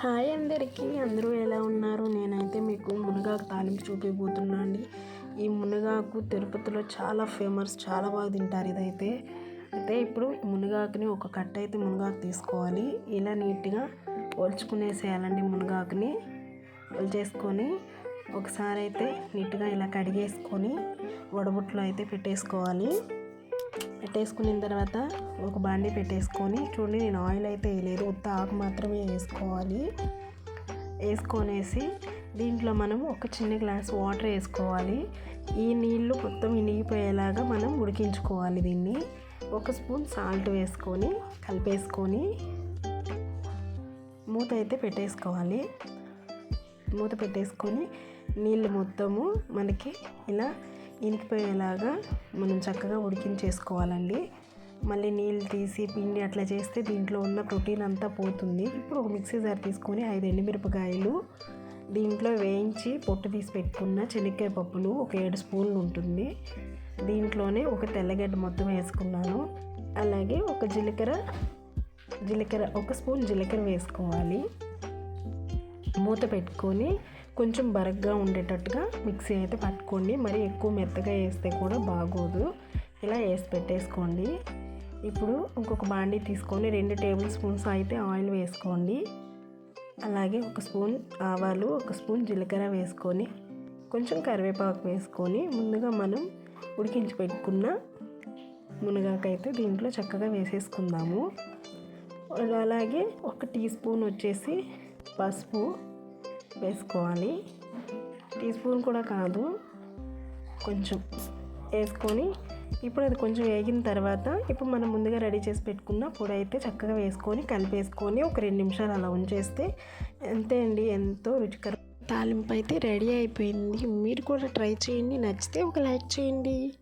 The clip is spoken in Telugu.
హాయ్ అందరికీ అందరూ ఎలా ఉన్నారు? నేనైతే మీకు మునగాకు తాలింపు చూపిపోతున్నాను అండి. ఈ మునగాకు తిరుపతిలో చాలా ఫేమస్ చాలా బాగా తింటారు ఇదైతే. అయితే ఇప్పుడు ఈ మునగాకుని ఒక కట్ట అయితే మునగాకు తీసుకోవాలి. ఇలా నీట్గా ఒలుచుకునేసేయాలండి మునగాకుని. ఒలిచేసుకొని ఒకసారి అయితే నీట్గా ఇలా కడిగేసుకొని వడబుట్లో అయితే పెట్టేసుకోవాలి. పెట్టేసుకున్న తర్వాత ఒక బాండి పెట్టేసుకొని చూడండి నేను ఆయిల్ అయితే వేయలేదు. ఉత్త ఆకు మాత్రమే వేసుకోవాలి. వేసుకొనేసి దీంట్లో మనం ఒక చిన్న గ్లాస్ వాటర్ వేసుకోవాలి. ఈ నీళ్ళు మొత్తం ఇనిగిపోయేలాగా మనం ఉడికించుకోవాలి దీన్ని. ఒక స్పూన్ సాల్ట్ వేసుకొని కలిపేసుకొని మూత అయితే పెట్టేసుకోవాలి. మూత పెట్టేసుకొని నీళ్ళు మొత్తము మనకి ఇలా ఇనికిపోయేలాగా మనం చక్కగా ఉడికించేసుకోవాలండి. మళ్ళీ నీళ్ళు తీసి పిండి అట్లా చేస్తే దీంట్లో ఉన్న ప్రోటీన్ అంతా పోతుంది. ఇప్పుడు ఒక మిక్సీ జార్ తీసుకొని ఐదు ఎండుమిరపకాయలు దీంట్లో వేయించి పొట్టు తీసి పెట్టుకున్న శనక్కాయ పప్పులు ఒక ఏడు స్పూన్లు ఉంటుంది. దీంట్లోనే ఒక తెల్లగడ్డ మొత్తం వేసుకున్నాను. అలాగే ఒక జీలకర్ర జీలకర్ర ఒక స్పూన్ జీలకర్ర వేసుకోవాలి. మూత పెట్టుకొని కొంచెం బరగ్గా ఉండేటట్టుగా మిక్సీ అయితే పట్టుకోండి. మరి ఎక్కువ మెత్తగా వేస్తే కూడా బాగోదు. ఇలా వేసి పెట్టేసుకోండి. ఇప్పుడు ఇంకొక బాండీ తీసుకొని రెండు టేబుల్ స్పూన్స్ అయితే ఆయిల్ వేసుకోండి. అలాగే ఒక స్పూన్ ఆవాలు ఒక స్పూన్ జీలకర్ర వేసుకొని కొంచెం కరివేపాకు వేసుకొని ముందుగా మనం ఉడికించి పెట్టుకున్న మునగాకైతే దీంట్లో చక్కగా వేసేసుకుందాము. అలాగే ఒక టీ స్పూన్ వచ్చేసి పసుపు వేసుకోవాలి. టీ స్పూన్ కూడా కాదు. కొంచెం వేసుకొని ఇప్పుడు అది కొంచెం వేగిన తర్వాత ఇప్పుడు మనం ముందుగా రెడీ చేసి పెట్టుకున్న పొడి అయితే చక్కగా వేసుకొని కలిపేసుకొని ఒక రెండు నిమిషాలు అలా ఉంచేస్తే అంతే అండి ఎంతో రుచికర. తాలింపు అయితే రెడీ అయిపోయింది. మీరు కూడా ట్రై చేయండి. నచ్చితే ఒక లైక్ చేయండి.